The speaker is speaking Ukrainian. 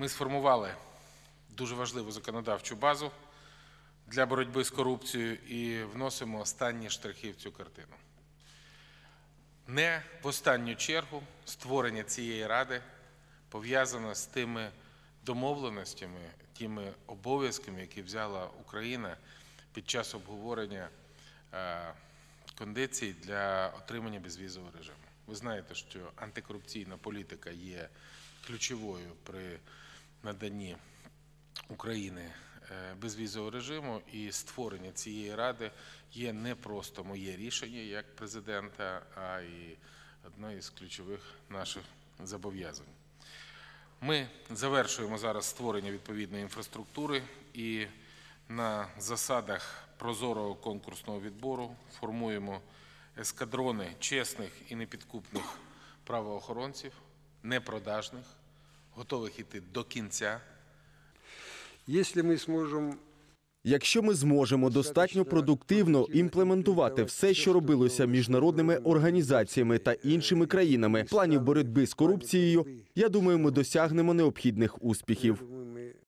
Ми сформували дуже важливу законодавчу базу для боротьби з корупцією і вносимо останні штрихи в цю картину. Не в останню чергу створення цієї ради пов'язано з тими домовленостями, тими обов'язками, які взяла Україна під час обговорення е, кондицій для отримання безвізового режиму. Ви знаєте, що антикорупційна політика є ключовою при наданні України е, безвізового режиму, і створення цієї ради є не просто моє рішення як президента, а й одне із ключових наших зобов'язань. Ми завершуємо зараз створення відповідної інфраструктури і на засадах прозорого конкурсного відбору формуємо ескадрони чесних і непідкупних правоохоронців, непродажних, готових іти до кінця. Якщо ми зможемо Якщо ми зможемо достатньо продуктивно імплементувати все, що робилося міжнародними організаціями та іншими країнами планів боротьби з корупцією, я думаю, ми досягнемо необхідних успіхів.